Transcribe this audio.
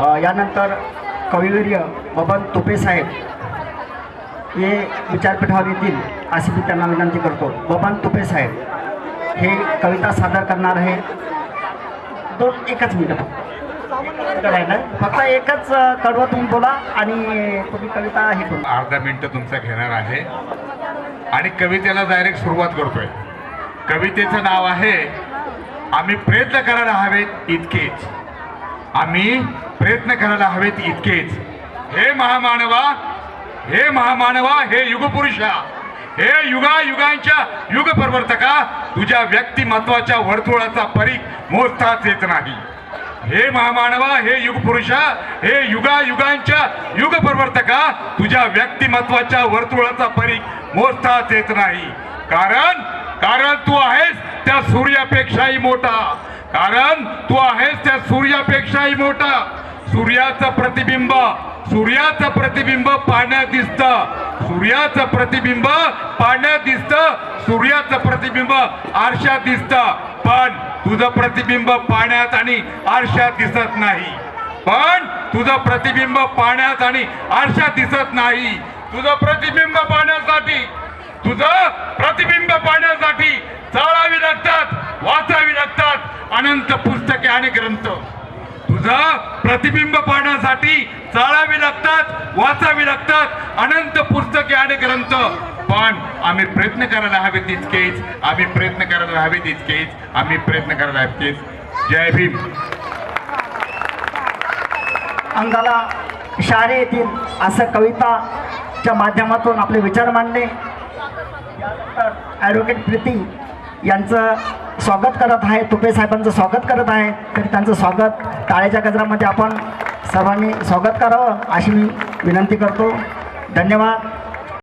यानंतर कविवीर्य बबन तुपे साहेब हे विचारपीठावर येतील अशी मी त्यांना विनंती करतो. बबन तुपे साहेब हे कविता सादर करणार आहे. दोन एकच मिनटं फक्त. आहे. फक्त एकच कडवं तुम्ही बोला आणि तुम्ही कविता हे करू. अर्धा मिनिटं तुमचा घेणार आहे. आणि कवितेला डायरेक्ट सुरुवात करतोय. कवितेचं नाव आहे आम्ही प्रयत्न करायला हवेत इतकेच. आम्ही प्रयत्न करायला हवेत इतकेच. हे महामानवा हे महामानवा हे युगपुरुषा हे युगा युगांच्या युग प्रवर्तका तुझ्या व्यक्तिमत्वाच्या वर्तुळाचा परीख मोजताच येत नाही. हे महामानवा हे युगपुरुषा हे युगा युगांच्या युग प्रवर्तका तुझ्या व्यक्तिमत्वाच्या वर्तुळाचा परीख मोजताच येत नाही. कारण कारण तू आहेस त्या सूर्यापेक्षाही मोठा. कारण तू आहेस त्या सूर्यापेक्षाही मोठा. सूर्याचं प्रतिबिंब सूर्याचं प्रतिबिंब पाण्यात दिसत. सूर्याचं प्रतिबिंब पाण्यात दिसत सूर्याचं प्रतिबिंब आरशात दिसत. पण तुझं प्रतिबिंब पाण्यात आणि आरशात दिसत नाही. पण तुझं प्रतिबिंब पाण्यात आणि आरशात दिसत नाही. तुझं प्रतिबिंब पाण्यासाठी तुझं प्रतिबिंब पाहण्यासाठी चाळावी लागतं. लागतात अनंत पुस्तके आणि ग्रंथ. तुझं प्रतिबिंब पाहण्यासाठी चाळावी लागतात वाचावी लागतात अनंत पुस्तके आणि ग्रंथ. पण आम्ही प्रयत्न करायला हवे तितकेच आम्ही प्रयत्न करायला हवे तितकेच आम्ही प्रयत्न करायला हवे जय भीम. अंगाला इशारे येतील असं कविताच्या माध्यमातून आपले विचार मांडले यानंतर ॲडव्होकेट प्रीती यांचं स्वागत करत आहे. तुपे साहेबांचं स्वागत करत आहे. तरी त्यांचं स्वागत टाळ्याच्या गजरामध्ये आपण सर्वांनी स्वागत करावं अशी मी विनंती करतो. धन्यवाद.